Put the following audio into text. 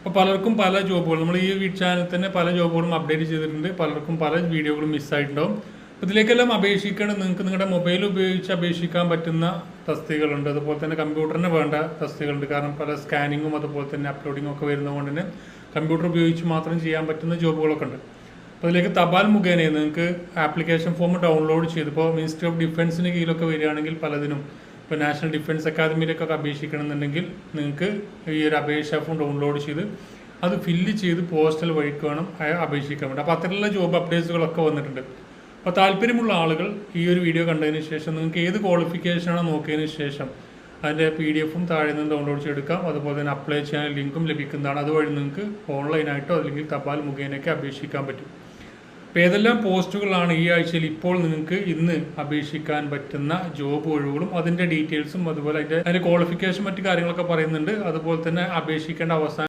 അപ്പോൾ പലർക്കും പല ജോബുകൾ. നമ്മൾ ഈ ചാനൽ തന്നെ പല ജോബുകളും അപ്ഡേറ്റ് ചെയ്തിട്ടുണ്ട്. പലർക്കും പല വീഡിയോകളും മിസ്സായിട്ടുണ്ടാവും അപ്പോൾ ഇതിലേക്കെല്ലാം അപേക്ഷിക്കേണ്ട നിങ്ങൾക്ക് നിങ്ങളുടെ മൊബൈൽ ഉപയോഗിച്ച് അപേക്ഷിക്കാൻ പറ്റുന്ന തസ്തികളുണ്ട് അതുപോലെ തന്നെ കമ്പ്യൂട്ടറിന് വേണ്ട തസ്തികളുണ്ട് കാരണം പല സ്കാനിങ്ങും അതുപോലെ തന്നെ അപ്ലോഡിങ്ങും ഒക്കെ വരുന്നതുകൊണ്ട് തന്നെ കമ്പ്യൂട്ടർ ഉപയോഗിച്ച് മാത്രം ചെയ്യാൻ പറ്റുന്ന ജോബുകളൊക്കെ ഉണ്ട്. അപ്പോൾ അതിലേക്ക് തപാൽ മുഖേന നിങ്ങൾക്ക് ആപ്ലിക്കേഷൻ ഫോം ഡൗൺലോഡ് ചെയ്ത് ഇപ്പോൾ മിനിസ്ട്രി ഓഫ് ഡിഫൻസിന് കീഴിലൊക്കെ വരികയാണെങ്കിൽ പലതിനും ഇപ്പോൾ നാഷണൽ ഡിഫൻസ് അക്കാദമിയിലേക്കൊക്കെ അപേക്ഷിക്കണമെന്നുണ്ടെങ്കിൽ നിങ്ങൾക്ക് ഈ ഒരു അപേക്ഷ ഫോം ഡൗൺലോഡ് ചെയ്ത് അത് ഫില്ല് ചെയ്ത് പോസ്റ്റൽ വഴിക്ക് വേണം അപേക്ഷിക്കാൻ വേണ്ടി. അപ്പോൾ അത്തരത്തിലുള്ള ജോബ് അപ്ഡേറ്റ്സുകളൊക്കെ വന്നിട്ടുണ്ട്. അപ്പോൾ താല്പര്യമുള്ള ആളുകൾ ഈ ഒരു വീഡിയോ കണ്ടതിന് ശേഷം നിങ്ങൾക്ക് ഏത് ക്വാളിഫിക്കേഷനാണോ നോക്കിയതിന് ശേഷം അതിന്റെ പി ഡി എഫും താഴെ നിന്ന് ഡൗൺലോഡ് ചെയ്തെടുക്കാം അതുപോലെ തന്നെ അപ്ലൈ ചെയ്യാൻ ലിങ്കും ലഭിക്കുന്നതാണ്. അതുവഴി നിങ്ങൾക്ക് ഓൺലൈനായിട്ടോ അല്ലെങ്കിൽ തപാൽ മുഖേനയൊക്കെ അപേക്ഷിക്കാൻ പറ്റും. അപ്പോൾ ഏതെല്ലാം പോസ്റ്റുകളാണ് ഈ ആഴ്ചയിൽ ഇപ്പോൾ നിങ്ങൾക്ക് ഇന്ന് അപേക്ഷിക്കാൻ പറ്റുന്ന ജോബ് ഒഴിവുകളും അതിന്റെ ഡീറ്റെയിൽസും അതുപോലെ അതിന്റെ അതിന്റെ ക്വാളിഫിക്കേഷൻ മറ്റു കാര്യങ്ങളൊക്കെ പറയുന്നുണ്ട്. അതുപോലെ തന്നെ അപേക്ഷിക്കേണ്ട അവസാന